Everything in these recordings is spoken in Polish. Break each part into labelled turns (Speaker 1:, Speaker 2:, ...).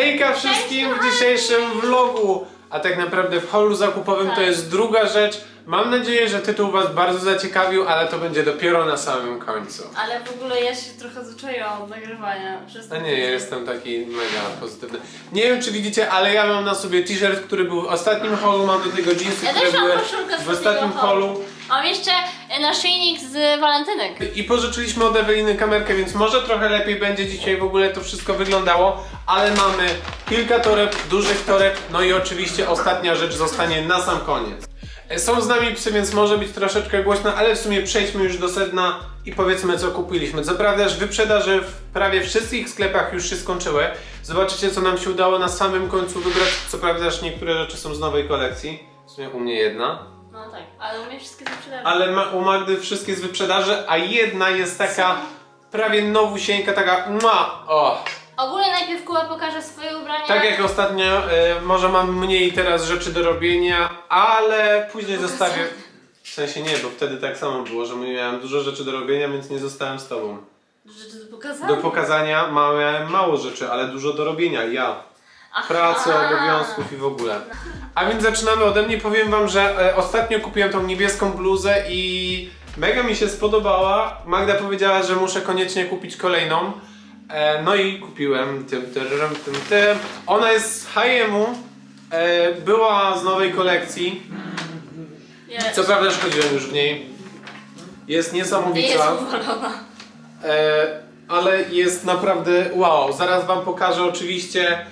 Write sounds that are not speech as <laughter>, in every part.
Speaker 1: Hejka wszystkim w dzisiejszym vlogu! A tak naprawdę w holu zakupowym to
Speaker 2: Tak.
Speaker 1: jest druga rzecz. Mam nadzieję, że tytuł Was bardzo zaciekawił, ale to będzie dopiero na samym końcu.
Speaker 2: Ale w ogóle ja się trochę zwyczaiłam od nagrywania. Przez
Speaker 1: A
Speaker 2: ten
Speaker 1: nie, ja
Speaker 2: tydzień.
Speaker 1: jestem taki mega pozytywny. Nie wiem czy widzicie, ale ja mam na sobie t-shirt, który był w ostatnim holu, mam do tego jeansy,
Speaker 2: Ja
Speaker 1: które
Speaker 2: też mam
Speaker 1: były
Speaker 2: koszulkę z
Speaker 1: w ostatnim
Speaker 2: ostatniego holu.
Speaker 1: holu.
Speaker 2: Mam jeszcze e, naszyjnik z walentynek.
Speaker 1: I pożyczyliśmy od Eweliny kamerkę, więc może trochę lepiej będzie dzisiaj w ogóle to wszystko wyglądało, ale mamy kilka toreb, dużych toreb, no i oczywiście ostatnia rzecz zostanie na sam koniec. Są z nami psy, więc może być troszeczkę głośno, ale w sumie przejdźmy już do sedna i powiedzmy co kupiliśmy. Co prawda, że wyprzedaże w prawie wszystkich sklepach już się skończyły. Zobaczycie co nam się udało na samym końcu wybrać. Co prawda, że niektóre rzeczy są z nowej kolekcji. W sumie u mnie jedna.
Speaker 2: No tak, ale u mnie wszystkie zaprzedały.
Speaker 1: Ale ma, u Magdy wszystkie z wyprzedaży, a jedna jest taka prawie nowusieńka, taka ma. O!
Speaker 2: Ogólnie najpierw Kuba pokaże swoje ubrania.
Speaker 1: Tak jak ostatnio, e, może mam mniej teraz rzeczy do robienia, ale później zostawię. W sensie nie, bo wtedy tak samo było, że miałem dużo rzeczy do robienia, więc nie zostałem z tobą.
Speaker 2: Rzeczy do pokazania.
Speaker 1: Do pokazania miałem mało rzeczy, ale dużo do robienia. Ja.
Speaker 2: Aha.
Speaker 1: pracy, obowiązków i w ogóle. A więc zaczynamy ode mnie. Powiem wam, że e, ostatnio kupiłem tą niebieską bluzę i mega mi się spodobała. Magda powiedziała, że muszę koniecznie kupić kolejną. E, no i kupiłem tym, tym, tym, tym. Ona jest z H&M-u. E, była z nowej kolekcji. Co prawda szkodziłem już w niej. Jest
Speaker 2: Nie jest
Speaker 1: niesamowita. E, ale jest naprawdę wow. Zaraz wam pokażę oczywiście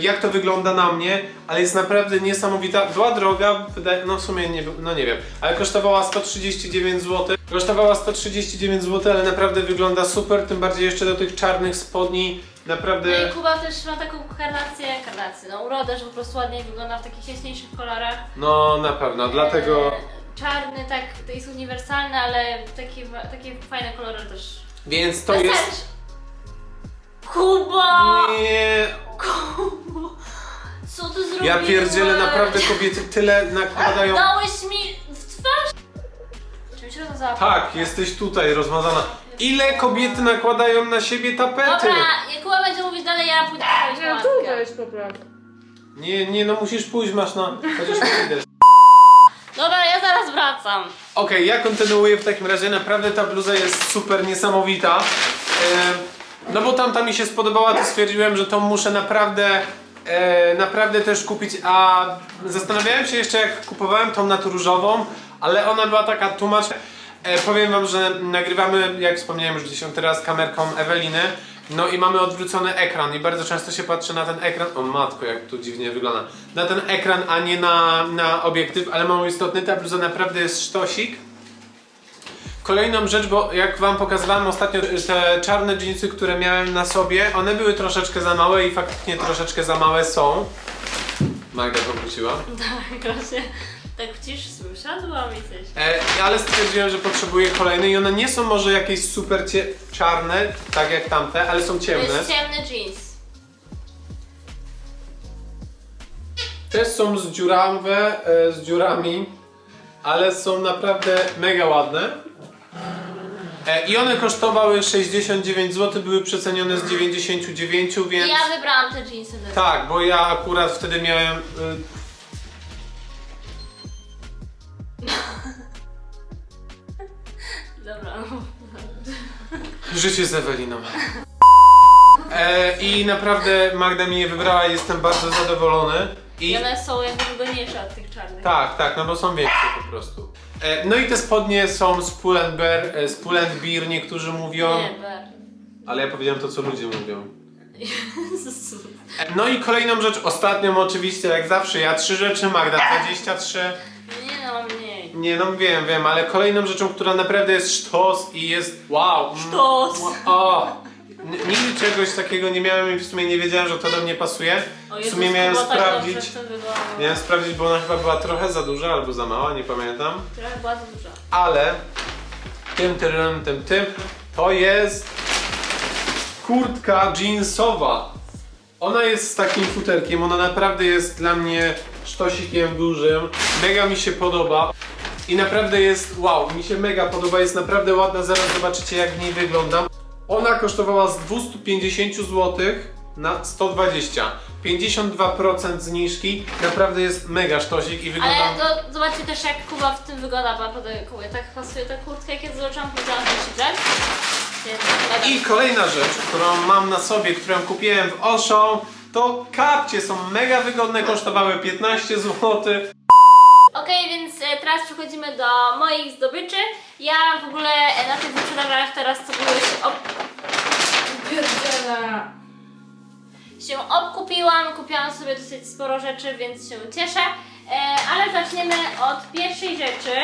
Speaker 1: jak to wygląda na mnie, ale jest naprawdę niesamowita. Była droga, no w sumie nie, no nie wiem, ale kosztowała 139 zł. Kosztowała 139 zł, ale naprawdę wygląda super, tym bardziej jeszcze do tych czarnych spodni.
Speaker 2: No
Speaker 1: Naprawdę
Speaker 2: i Kuba też ma taką karnację, karnację, no urodę, że po prostu ładniej wygląda w takich jaśniejszych kolorach.
Speaker 1: no na pewno, dlatego
Speaker 2: E, Czarny, tak, to jest uniwersalny, ale takie, takie fajne kolory też.
Speaker 1: więc to
Speaker 2: Wystarczy.
Speaker 1: jest
Speaker 2: Kuba!
Speaker 1: nie
Speaker 2: Kuba! Co ty zrobiłeś?
Speaker 1: ja pierdzielę naprawdę kobiety tyle nakładają.
Speaker 2: Dałeś mi w twarz! Czym się to za
Speaker 1: Tak, jesteś tutaj rozmazana. Ile kobiety nakładają na siebie tapety?
Speaker 2: Dobra, jak Kuba będzie mówić dalej, ja pójdę
Speaker 3: Nie,
Speaker 2: matkę.
Speaker 3: tu.
Speaker 1: Nie, nie, no musisz pójść, masz na. Chociaż nie widać.
Speaker 2: Dobra, ja zaraz wracam.
Speaker 1: Okej, ja kontynuuję w takim razie. Naprawdę ta bluza jest super niesamowita. E, no bo tamta mi się spodobała, to stwierdziłem, że tą muszę naprawdę. E, naprawdę też kupić, a zastanawiałem się jeszcze jak kupowałem tą na różową, ale ona była taka tłumacz. E, powiem wam, że nagrywamy, jak wspomniałem już dziesiąty raz, kamerką Eweliny. No i mamy odwrócony ekran i bardzo często się patrzy na ten ekran. O matko, jak tu dziwnie wygląda. Na ten ekran, a nie na, na obiektyw, ale mało istotny. Ta bluza naprawdę jest sztosik. Kolejną rzecz, bo jak wam pokazywałem ostatnio te czarne dżinsy, które miałem na sobie, one były troszeczkę za małe i faktycznie troszeczkę za małe są. Magda powróciła. <laughs>
Speaker 2: Tak, właśnie. Tak wcisz, usiadłam i coś.
Speaker 1: E, ale stwierdziłem, że potrzebuję kolejne i one nie są może jakieś super cie- czarne, tak jak tamte, ale są
Speaker 2: To
Speaker 1: ciemne.
Speaker 2: jest ciemny jeans.
Speaker 1: Też są z dziurawe, e, z dziurami, ale są naprawdę mega ładne. E, I one kosztowały 69 zł, były przecenione z 99, więc...
Speaker 2: I ja wybrałam te jeansy. do-
Speaker 1: Tak, bo ja akurat wtedy miałem... Y... <laughs>
Speaker 2: Dobra.
Speaker 1: Życie z Eweliną. E, I naprawdę Magda mi je wybrała i jestem bardzo zadowolony.
Speaker 2: I
Speaker 1: I
Speaker 2: one są jakby wygodniejsze od tych czarnych.
Speaker 1: tak, tak, no bo są większe po prostu. E, no i te spodnie są z Pull&Bear, e, z Pull&Bear niektórzy mówią, ale ja powiedziałem to co ludzie mówią. E, no i kolejną rzecz, ostatnią oczywiście, jak zawsze, ja trzy rzeczy, Magda 23.
Speaker 2: Nie no, mniej.
Speaker 1: Nie no wiem, wiem, ale kolejną rzeczą, która naprawdę jest sztos i jest wow. mm,
Speaker 2: Sztos.
Speaker 1: O! N- Nigdy czegoś takiego nie miałem i w sumie nie wiedziałem, że to do mnie pasuje.
Speaker 2: O
Speaker 1: W
Speaker 2: Jezus,
Speaker 1: sumie miałem
Speaker 2: Kuba tak
Speaker 1: sprawdzić.
Speaker 2: dobrze.
Speaker 1: Miałem sprawdzić, bo ona chyba była trochę za duża albo za mała, nie pamiętam.
Speaker 2: Trochę była za duża.
Speaker 1: Ale tym, tym, tym, tym to jest kurtka jeansowa. Ona jest z takim futerkiem, ona naprawdę jest dla mnie sztosikiem dużym. Mega mi się podoba. I naprawdę jest, wow, mi się mega podoba, jest naprawdę ładna, zaraz zobaczycie jak w niej wyglądam. Ona kosztowała z 250 zł na 120. 52% zniżki. Naprawdę jest mega sztosik i wygląda...
Speaker 2: Ale to zobaczcie też jak Kuba w tym wygląda, bo Kubie tak pasuje ta kurtka, jak ja zobaczyłam, powiedziałam, że brać. Więc.
Speaker 1: I kolejna rzecz, którą mam na sobie, którą kupiłem w Auchan, to kapcie są mega wygodne, kosztowały 15 zł.
Speaker 2: Okej, więc e, teraz przechodzimy do moich zdobyczy. Ja w ogóle e, na tych wyprzedażach teraz co się ob...
Speaker 3: Pierdziele.
Speaker 2: się obkupiłam, kupiłam sobie dosyć sporo rzeczy, więc się cieszę. E, ale zaczniemy od pierwszej rzeczy.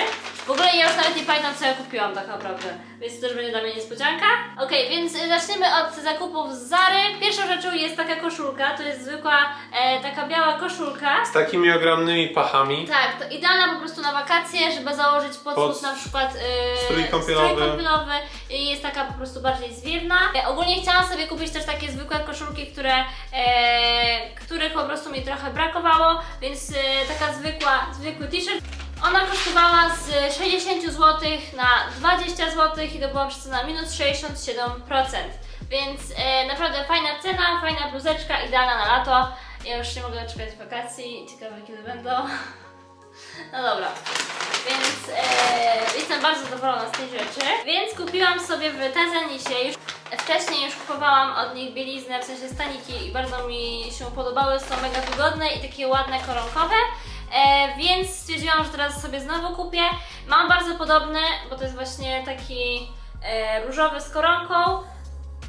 Speaker 2: W ogóle ja już nawet nie pamiętam co ja kupiłam tak naprawdę, więc to też będzie dla mnie niespodzianka. Okej, więc zaczniemy od zakupów z Zary. Pierwszą rzeczą jest taka koszulka, to jest zwykła e, taka biała koszulka.
Speaker 1: Z takimi ogromnymi pachami.
Speaker 2: Tak, to idealna po prostu na wakacje, żeby założyć pod
Speaker 1: Pod
Speaker 2: spód na przykład yy,
Speaker 1: strój kąpielowy.
Speaker 2: kąpielowy i jest taka po prostu bardziej zwiewna. E, ogólnie chciałam sobie kupić też takie zwykłe koszulki, które, e, których po prostu mi trochę brakowało, więc e, taka zwykła, zwykły t-shirt. Ona kosztowała z 60 zł na 20 zł i to była przecena minus 67%. Więc e, naprawdę fajna cena, fajna bluzeczka, idealna na lato. Ja już nie mogę doczekać wakacji, ciekawe kiedy będą. <laughs> No dobra, więc e, jestem bardzo zadowolona z tej rzeczy. Więc kupiłam sobie w Tazenisie już wcześniej już kupowałam od nich bieliznę, w sensie staniki i bardzo mi się podobały, są mega wygodne i takie ładne koronkowe. E, więc stwierdziłam, że teraz sobie znowu kupię. Mam bardzo podobny, bo to jest właśnie taki e, różowy z koronką.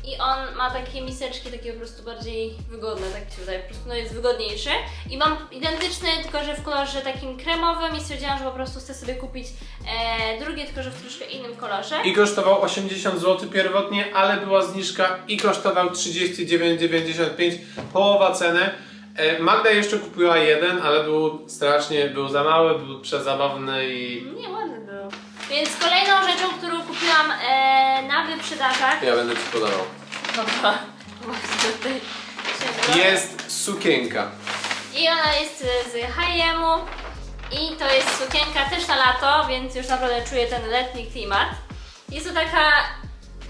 Speaker 2: I on ma takie miseczki, takie po prostu bardziej wygodne, tak się wydaje, po prostu no jest wygodniejszy. I mam identyczny, tylko że w kolorze takim kremowym i stwierdziłam, że po prostu chcę sobie kupić e, drugie, tylko że w troszkę innym kolorze.
Speaker 1: I kosztował 80 zł pierwotnie, ale była zniżka i kosztował 39,95, połowa ceny. E, Magda jeszcze kupiła jeden, ale był strasznie, był za mały, był przezabawny i
Speaker 2: Nie, ładny był. Więc kolejną rzeczą, którą kupiłam e, na wyprzedażach...
Speaker 1: ja będę Ci podawał.
Speaker 2: Dobra, właśnie tutaj.
Speaker 1: Jest sukienka.
Speaker 2: I ona jest z H&M-u i to jest sukienka też na lato, więc już naprawdę czuję ten letni klimat. Jest to taka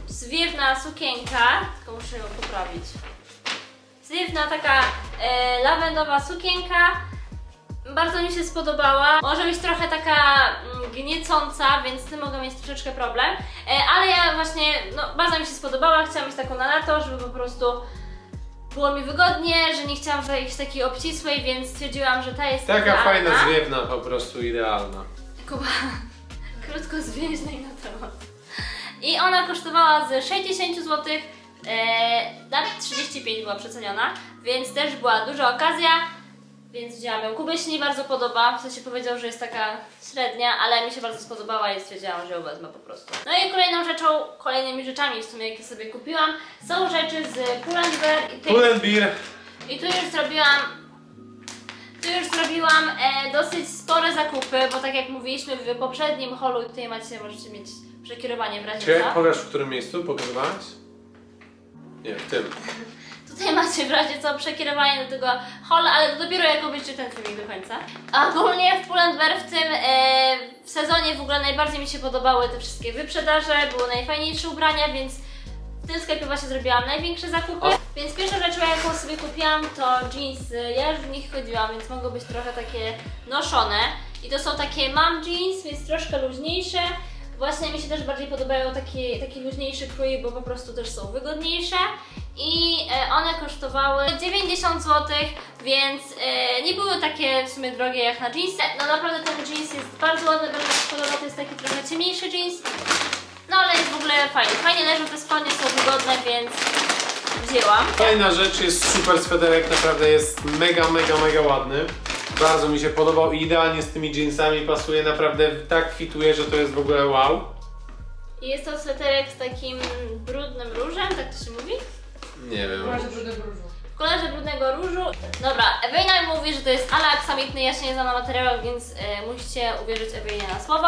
Speaker 2: zwiewna sukienka, tylko muszę ją poprawić. Zwiewna taka e, lawendowa sukienka. Bardzo mi się spodobała. Może być trochę taka mm, gniecąca, więc z tym mogę mieć troszeczkę problem. E, ale ja właśnie, no bardzo mi się spodobała. Chciałam mieć taką na lato, żeby po prostu było mi wygodnie, że nie chciałam jakiejś takiej obcisłej, więc stwierdziłam, że ta jest
Speaker 1: Taka
Speaker 2: idealna.
Speaker 1: fajna, zwiewna, po prostu idealna.
Speaker 2: Kuba, <laughs> krótko zwięźlej na temat. I ona kosztowała z 60 zł e, na 35 była przeceniona, więc też była duża okazja, więc wzięłam ją. Kubie się nie bardzo podoba, w sensie powiedział, że jest taka średnia, ale mi się bardzo spodobała i stwierdziłam, że ją wezmę po prostu. No i kolejną rzeczą, kolejnymi rzeczami w sumie, jakie sobie kupiłam, są rzeczy z Pull&Bear i tych
Speaker 1: Pull&Bear
Speaker 2: i tu już zrobiłam. Tu już zrobiłam e, dosyć spore zakupy, bo tak jak mówiliśmy w poprzednim holu, tutaj macie, możecie mieć przekierowanie w razie
Speaker 1: Czy
Speaker 2: co.
Speaker 1: pokaż w którym miejscu pokazywałaś? Nie, w tym. <laughs>
Speaker 2: Tutaj macie w razie co przekierowanie do tego hola, ale to dopiero jak obejrzycie ten filmik do końca. A ogólnie w Pull&Bear w tym e, w sezonie w ogóle najbardziej mi się podobały te wszystkie wyprzedaże, były najfajniejsze ubrania, więc w tym sklepie właśnie zrobiłam największe zakupy. Więc pierwsza rzecz, jaką sobie kupiłam, to jeansy. Ja już w nich chodziłam, więc mogą być trochę takie noszone. I to są takie mam jeans, więc troszkę luźniejsze. Właśnie mi się też bardziej podobają takie, taki luźniejszy krój, bo po prostu też są wygodniejsze. I e, one kosztowały 90 zł, więc e, nie były takie w sumie drogie jak na jeansy. No naprawdę ten jeans jest bardzo ładny, bardzo podoba, to jest taki trochę ciemniejszy jeans. No ale jest w ogóle fajny. Fajnie leżą te spodnie, są wygodne, więc wzięłam.
Speaker 1: Kolejna rzecz jest super swederek, naprawdę jest mega, mega, mega ładny. Bardzo mi się podobał i idealnie z tymi jeansami pasuje, naprawdę tak fituje, że to jest w ogóle wow.
Speaker 2: I jest to sweterek z takim brudnym różem, tak to się mówi?
Speaker 1: Nie wiem.
Speaker 3: Proszę brudny różu.
Speaker 2: W kolorze brudnego różu. Dobra, Ewelina mówi, że to jest ala aksamitny, ja się nie znam na materiałach, więc e, musicie uwierzyć Ewelinie na słowo.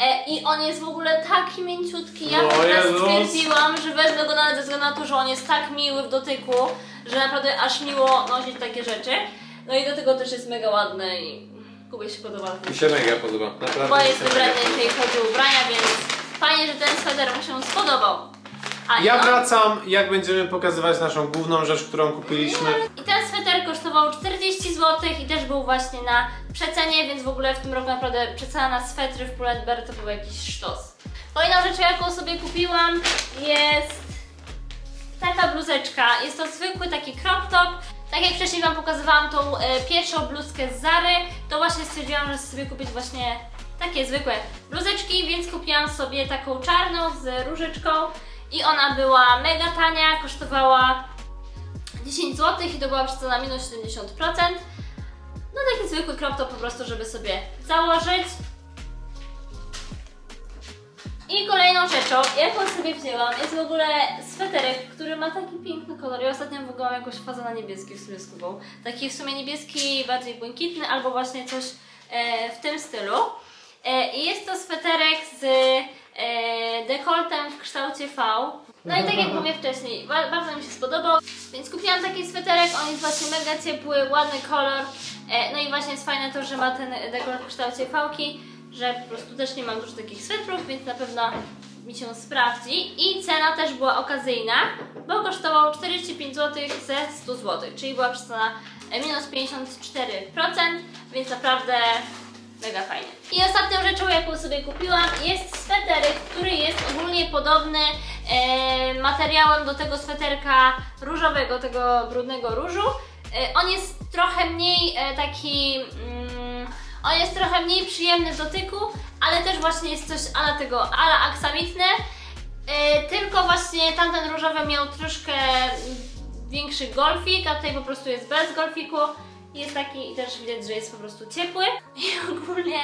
Speaker 2: E, I on jest w ogóle taki mięciutki, ja
Speaker 1: No Jezus.
Speaker 2: stwierdziłam, że wezmę go nawet ze względu na to, że on jest tak miły w dotyku, że naprawdę aż miło nosić takie rzeczy. No i do tego też jest mega ładny i Kubie się podoba.
Speaker 1: Mi się mega podoba, naprawdę.
Speaker 2: Bo
Speaker 1: mi
Speaker 2: jest wybrany,
Speaker 1: mega podoba.
Speaker 2: jeżeli chodzi o ubrania, więc fajnie, że ten sweter mu się spodobał. A,
Speaker 1: Ja
Speaker 2: on-
Speaker 1: wracam, jak będziemy pokazywać naszą główną rzecz, którą kupiliśmy.
Speaker 2: I ten sweter kosztował 40 zł i też był właśnie na przecenie, więc w ogóle w tym roku naprawdę przecena na swetry w Pull&Bear to był jakiś sztos. Kolejną rzeczą, jaką sobie kupiłam jest taka bluzeczka. Jest to zwykły taki crop top. Tak jak wcześniej Wam pokazywałam tą e, pierwszą bluzkę z Zary, to właśnie stwierdziłam, że sobie kupić właśnie takie zwykłe bluzeczki, więc kupiłam sobie taką czarną z różyczką i ona była mega tania, kosztowała 10 zł i to była przecena minus 70%. No taki zwykły crop top po prostu, żeby sobie założyć. I kolejną rzeczą, jaką sobie wzięłam, jest w ogóle sweterek, który ma taki piękny kolor. Ja ostatnio w ogóle mam jakąś fazę na niebieski w sumie z Kubą. Taki w sumie niebieski, bardziej błękitny, albo właśnie coś e, w tym stylu. E, I jest to sweterek z e, dekoltem w kształcie V. No i tak jak mówię wcześniej, ba- bardzo mi się spodobał, więc kupiłam taki sweterek, on jest właśnie mega ciepły, ładny kolor. E, no i właśnie jest fajne to, że ma ten dekolt w kształcie V-ki, że po prostu też nie mam dużo takich swetrów, więc na pewno mi się sprawdzi. I cena też była okazyjna, bo kosztował 45 zł ze 100 zł, czyli była przecena e, minus 54%, więc naprawdę mega fajnie. I ostatnią rzeczą, jaką sobie kupiłam, jest sweterek, który jest ogólnie podobny e, materiałem do tego sweterka różowego, tego brudnego różu. E, on jest trochę mniej e, taki. On jest trochę mniej przyjemny w dotyku, ale też właśnie jest coś ala tego, ala aksamitne. E, tylko właśnie tamten różowy miał troszkę większy golfik, a tutaj po prostu jest bez golfiku. Jest taki i też widać, że jest po prostu ciepły. I ogólnie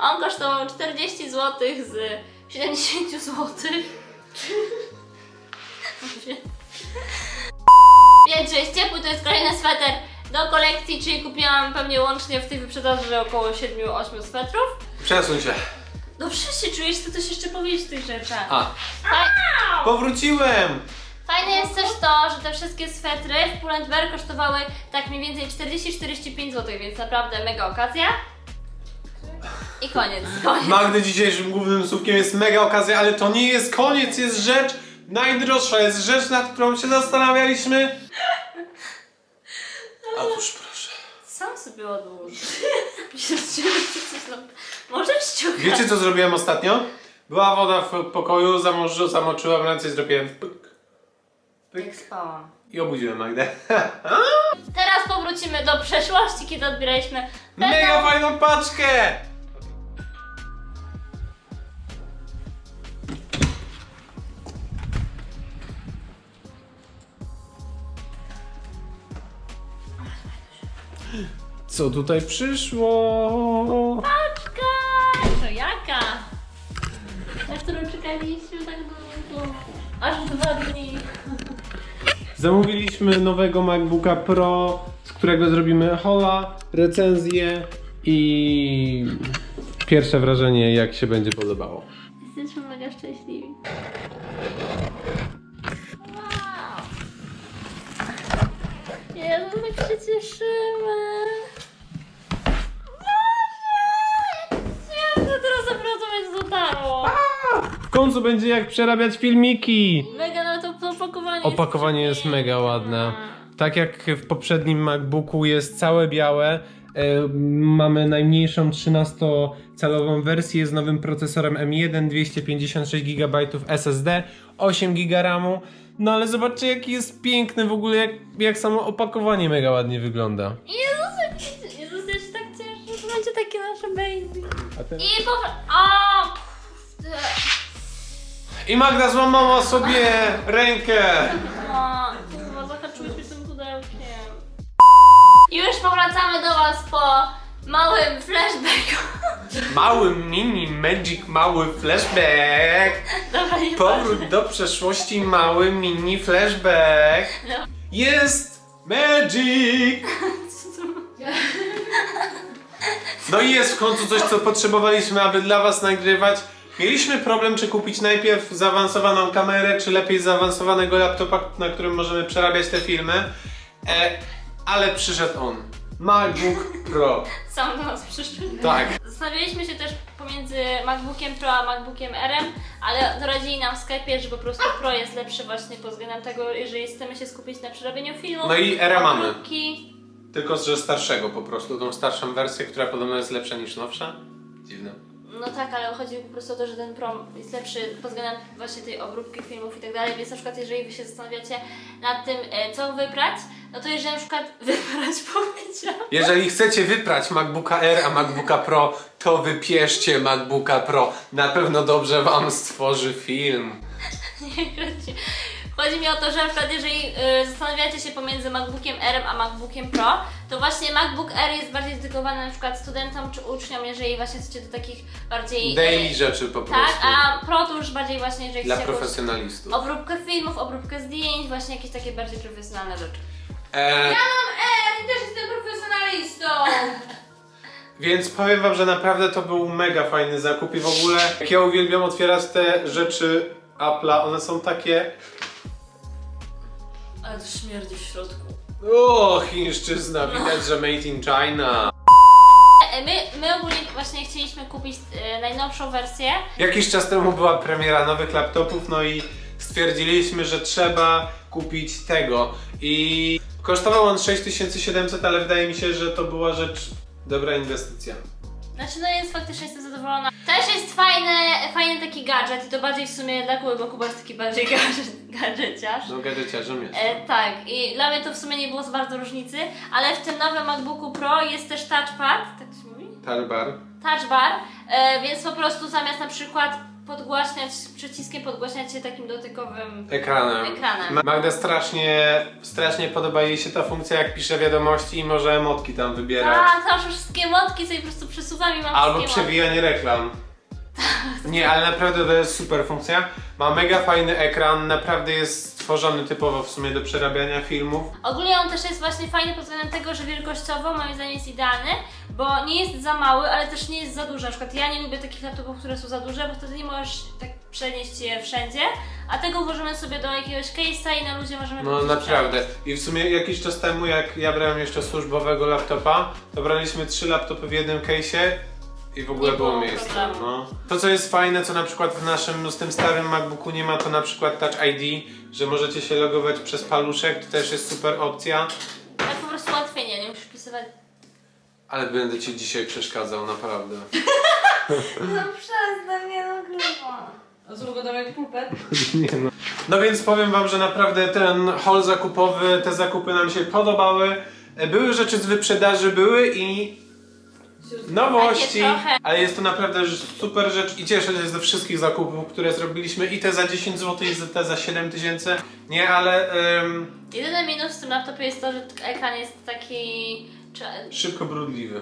Speaker 2: on kosztował 40 zł z 70 zł. Więc, że jest ciepły, to jest kolejny sweter do kolekcji, czyli kupiłam pewnie łącznie w tej wyprzedaży około 7-8 swetrów.
Speaker 1: Przesuń się.
Speaker 2: Dobrze się czujesz, chcę coś jeszcze powiedzieć w tych rzeczach.
Speaker 1: A,
Speaker 2: Faj-
Speaker 1: powróciłem!
Speaker 2: Fajne jest też to, że te wszystkie swetry w Pull&Bear kosztowały tak mniej więcej 40-45 zł, więc naprawdę mega okazja. I koniec, koniec.
Speaker 1: Magdy dzisiejszym głównym słówkiem jest mega okazja, ale to nie jest koniec, jest rzecz najdroższa, jest rzecz, nad którą się zastanawialiśmy. Otóż proszę.
Speaker 2: Sam sobie odłóż. <laughs> Możesz ściągać.
Speaker 1: Wiecie co zrobiłem ostatnio? Była woda w pokoju, zamorzu, zamoczyłam ręce i zrobiłem pyk.
Speaker 2: Jak spałam.
Speaker 1: I obudziłem Magdę. <laughs>
Speaker 2: Teraz powrócimy do przeszłości, kiedy odbieraliśmy
Speaker 1: Mega fajną paczkę! Co tutaj przyszło?
Speaker 2: paczka! To jaka? Na którą czekaliśmy tak długo. Aż dwa dni.
Speaker 1: Zamówiliśmy nowego MacBooka Pro, z którego zrobimy hola, recenzję i pierwsze wrażenie, jak się będzie podobało.
Speaker 2: Jesteśmy mega szczęśliwi. Wow! Jezu, tak się cieszymy! Boże! Jak to będzie dotarło?
Speaker 1: W końcu będzie jak przerabiać filmiki!
Speaker 2: Mega na to opakowanie
Speaker 1: Opakowanie jest
Speaker 2: przepiękne.
Speaker 1: mega ładne. Tak jak w poprzednim MacBooku jest całe białe, e, mamy najmniejszą 13-calową wersję z nowym procesorem M1, 256 GB SSD, 8 GB RAMu. No ale zobaczcie jaki jest piękny w ogóle, jak, jak samo opakowanie mega ładnie wygląda.
Speaker 2: Jezus, jak się- Jezus, ja się tak cieszę, że będzie takie nasze baby.
Speaker 1: A ten...
Speaker 2: I po... O! kurde.
Speaker 1: I Magda złamała sobie rękę!
Speaker 2: O, kurwa, zahaczyłyśmy tym pudełkiem. I już powracamy do Was po małym flashbacku.
Speaker 1: Mały mini magic, mały flashback.
Speaker 2: Dobra, nie
Speaker 1: Powrót do przeszłości, mały mini flashback.
Speaker 2: No.
Speaker 1: Jest magic! <laughs> No i jest w końcu coś, co potrzebowaliśmy, aby dla Was nagrywać. Mieliśmy problem, czy kupić najpierw zaawansowaną kamerę, czy lepiej zaawansowanego laptopa, na którym możemy przerabiać te filmy. E, ale przyszedł on. MacBook Pro.
Speaker 2: Sam do nas przyszły.
Speaker 1: Tak.
Speaker 2: Zastanawialiśmy się też pomiędzy MacBookiem Pro a MacBookiem RM, ale doradzili nam w sklepie, że po prostu Pro jest lepszy właśnie pod względem tego, jeżeli chcemy się skupić na przerabianiu filmów.
Speaker 1: No i RM mamy. Tylko, że starszego po prostu, tą starszą wersję, która podobno jest lepsza niż nowsza. Dziwne.
Speaker 2: No tak, ale chodzi po prostu o to, że ten Pro jest lepszy pod względem właśnie tej obróbki filmów i tak dalej, więc na przykład jeżeli wy się zastanawiacie nad tym, e, co wybrać, no to jeżeli na przykład <laughs> wybrać powiedział,
Speaker 1: Jeżeli chcecie wyprać MacBooka R, a MacBooka Pro, to wypieszcie MacBooka Pro. Na pewno dobrze wam stworzy film. <laughs>
Speaker 2: Nie, chodzi. Chodzi mi o to, że na przykład jeżeli y, zastanawiacie się pomiędzy MacBookiem R a MacBookiem Pro, to właśnie MacBook R jest bardziej dedykowany na przykład studentom czy uczniom, jeżeli właśnie chcecie do takich bardziej...
Speaker 1: Daily rzeczy po prostu.
Speaker 2: Tak, a Pro to już bardziej właśnie, jeżeli
Speaker 1: Dla
Speaker 2: chcecie jakąś
Speaker 1: profesjonalistów.
Speaker 2: obróbkę filmów, obróbkę zdjęć, właśnie jakieś takie bardziej profesjonalne rzeczy.
Speaker 1: E,
Speaker 2: Mam R i też jestem profesjonalistą! <laughs>
Speaker 1: Więc powiem wam, że naprawdę to był mega fajny zakup i w ogóle jak ja uwielbiam otwierać te rzeczy Apple'a, one są takie
Speaker 2: Ale to śmierdzi w środku.
Speaker 1: o, chińszczyzna, widać, że made in China.
Speaker 2: E, My, my ogólnie właśnie chcieliśmy kupić e, najnowszą wersję,
Speaker 1: Jakiś czas temu była premiera nowych laptopów, no i stwierdziliśmy, że trzeba kupić tego. I kosztował on 6700, ale wydaje mi się, że to była rzecz, dobra inwestycja.
Speaker 2: Znaczy no jest faktycznie jestem zadowolona. Też jest fajny, fajny taki gadżet i to bardziej w sumie dla Kuby, bo Kuba jest taki bardziej <laughs> gadżet, gadżeciarz.
Speaker 1: No gadżeciarzem jest.
Speaker 2: E, tak, i dla mnie to w sumie nie było za bardzo różnicy, ale w tym nowym MacBooku Pro jest też touchpad, tak się mówi?
Speaker 1: Talbar.
Speaker 2: Touch bar, e, więc po prostu zamiast na przykład podgłaśniać, przyciskiem podgłaśniać się takim dotykowym
Speaker 1: Ekranem.
Speaker 2: Ekranem.
Speaker 1: Ma- Magda strasznie, strasznie podoba jej się ta funkcja, jak pisze wiadomości i może emotki tam wybierać.
Speaker 2: A, tam już wszystkie motki sobie po prostu przesuwam i mam
Speaker 1: Albo
Speaker 2: wszystkie motki.
Speaker 1: przewijanie reklam. <laughs> Nie, ale naprawdę to jest super funkcja. Ma mega fajny ekran, naprawdę jest stworzony typowo w sumie do przerabiania filmów.
Speaker 2: Ogólnie on też jest właśnie fajny pod względem tego, że wielkościowo moim zdaniem jest idealny, bo nie jest za mały, ale też nie jest za duży. Na przykład ja nie lubię takich laptopów, które są za duże, bo wtedy nie możesz tak przenieść je wszędzie, a tego włożymy sobie do jakiegoś case'a i na luzie możemy
Speaker 1: No naprawdę. I w sumie jakiś czas temu, jak ja brałem jeszcze służbowego laptopa, to braliśmy trzy laptopy w jednym case'ie i w ogóle
Speaker 2: Nie
Speaker 1: było
Speaker 2: było
Speaker 1: miejsce.
Speaker 2: problemu.
Speaker 1: No. To co jest fajne, co na przykład w naszym, no, z tym starym MacBooku nie ma, to na przykład Touch ID, że możecie się logować przez paluszek, to też jest super opcja.
Speaker 2: Tak po prostu ułatwienie, nie musisz pisywać.
Speaker 1: Ale będę ci dzisiaj przeszkadzał, naprawdę. <laughs>
Speaker 2: No przestań, nie
Speaker 3: wyglądał jak pulpet? <laughs>
Speaker 1: Nie no. No więc powiem wam, że naprawdę ten haul zakupowy, te zakupy nam się podobały. E, Były rzeczy z wyprzedaży, były i nowości,
Speaker 2: Takie trochę.
Speaker 1: ale jest to naprawdę super rzecz i cieszę się ze wszystkich zakupów, które zrobiliśmy i te za 10 zł i te za 7 tysięcy. Nie, ale em,
Speaker 2: Jedyny minus w tym laptopie jest to, że ekran jest taki...
Speaker 1: szybko brudliwy.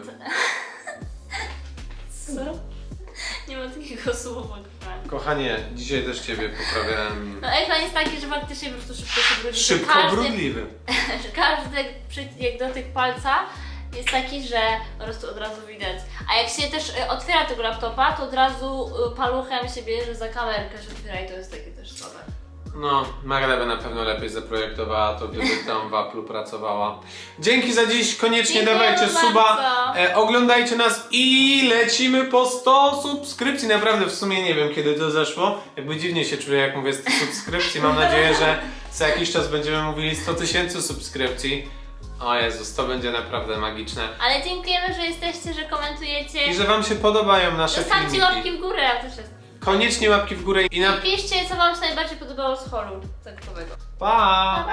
Speaker 2: Co? Nie ma takiego słowa.
Speaker 1: Kochanie, dzisiaj też ciebie poprawiałem.
Speaker 2: No ekran jest taki, że faktycznie po prostu szybko się brudzi.
Speaker 1: Szybko
Speaker 2: każdy,
Speaker 1: brudliwy. <laughs>
Speaker 2: że każdy przy- jak dotyk palca jest taki, że po prostu od razu widać. A jak się też y, otwiera tego laptopa, to od razu y, paluchem się bierze za kamerkę, że otwiera i to jest takie też słabe.
Speaker 1: No, Magda by na pewno lepiej zaprojektowała to, gdyby tam w Apple'u pracowała. Dzięki za dziś, koniecznie dawajcie
Speaker 2: bardzo.
Speaker 1: suba, e, oglądajcie nas i lecimy po 100 subskrypcji. Naprawdę w sumie nie wiem kiedy to zeszło. Jakby dziwnie się czuję jak mówię 100 subskrypcji. Mam nadzieję, że za jakiś czas będziemy mówili 100 tysięcy subskrypcji. O Jezus, to będzie naprawdę magiczne.
Speaker 2: Ale dziękujemy, że jesteście, że komentujecie.
Speaker 1: I że wam się podobają nasze
Speaker 2: Zostawcie
Speaker 1: filmiki.
Speaker 2: łapki w górę, ja też jestem.
Speaker 1: Koniecznie łapki w górę i na...
Speaker 2: I piszcie, co wam się najbardziej podobało z holu zakupowego.
Speaker 1: Pa! Nie.